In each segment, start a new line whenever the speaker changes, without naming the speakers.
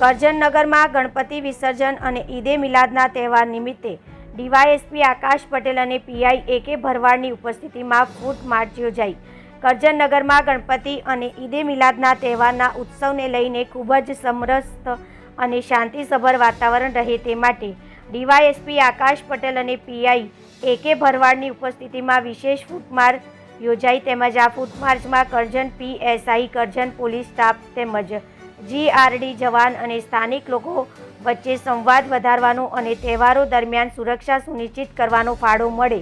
કરજનનગરમાં ગણપતિ વિસર્જન અને ઈદે મિલાદના તહેવાર નિમિત્તે ડીવાયએસપી આકાશ પટેલ અને પીઆઈ એ કે ભરવાડની ઉપસ્થિતિમાં ફૂટ માર્ચ યોજાઈ. કરજનનગરમાં ગણપતિ અને ઈદે મિલાદના તહેવારના ઉત્સવને લઈને ખૂબ જ સમરસ્ત અને શાંતિસભર વાતાવરણ રહે તે માટે ડીવાયએસપી આકાશ પટેલ અને પીઆઈ એ કે ભરવાડની ઉપસ્થિતિમાં વિશેષ ફૂટમાર્ચ યોજાઈ તેમજ આ ફૂટમાર્ચમાં Karjan PSI, Karjan police staff તેમજ જીઆરડી જવાન અને સ્થાનિક લોકો વચ્ચે સંવાદ વધારવાનો અને તહેવારો દરમિયાન સુરક્ષા સુનિશ્ચિત કરવાનો ફાળો મળે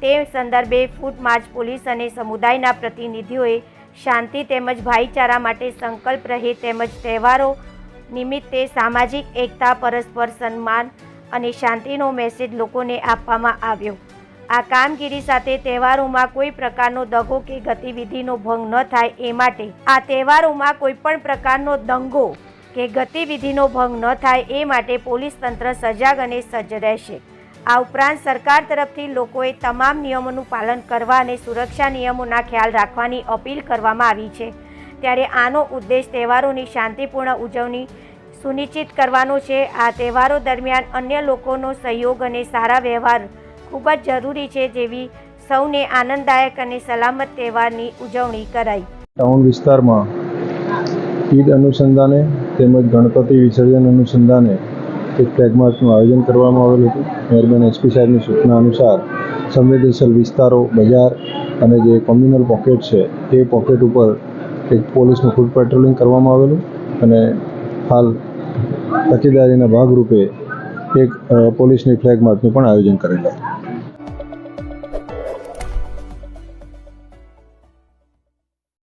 તે સંદર્ભે ફૂટ માર્ચ પોલીસ અને સમુદાયના પ્રતિનિધિઓએ શાંતિ તેમજ ભાઈચારા માટે સંકલ્પ રહે તેમજ તહેવારો નિમિત્તે સામાજિક એકતા, પરસ્પર સન્માન અને શાંતિનો મેસેજ લોકોને આપવામાં આવ્યો. આ કામગીરી સાથે તહેવારોમાં કોઈ પ્રકારનો દગો કે ગતિવિધિનો ભંગ ન થાય એ માટે આ તહેવારોમાં કોઈ પણ પ્રકારનો દંગો કે ગતિવિધિનો ભંગ ન થાય એ માટે પોલીસ તંત્ર સજાગ અને સજ્જ રહેશે. આ ઉપરાંત સરકાર તરફથી લોકોએ તમામ નિયમોનું પાલન કરવા અને સુરક્ષા નિયમોના ખ્યાલ રાખવાની અપીલ કરવામાં આવી છે. ત્યારે આનો ઉદ્દેશ તહેવારોની શાંતિપૂર્ણ ઉજવણી સુનિશ્ચિત કરવાનો છે. આ તહેવારો દરમિયાન અન્ય લોકોનો સહયોગ અને સારા વ્યવહાર ખૂબ જ જરૂરી છે જેવી સૌને આનંદદાયક અને સલામત તહેવારની ઉજવણી કરાઈ.
ટાઉન વિસ્તારમાં ઈદ અનુસંધાને તેમજ ગણપતિ વિસર્જન અનુસંધાને એક ફ્લેગ આયોજન કરવામાં આવેલું હતું. મહેરબાન એસપી સાહેબની સૂચના અનુસાર સંવેદનશીલ વિસ્તારો, બજાર અને જે કોમ્યુનલ પોકેટ છે તે પોકેટ ઉપર એક પોલીસનું ફૂડ પેટ્રોલિંગ કરવામાં આવેલું અને હાલ તકેદારીના ભાગરૂપે એક પોલીસની ફ્લેગ માર્ચનું પણ આયોજન કરેલું હતું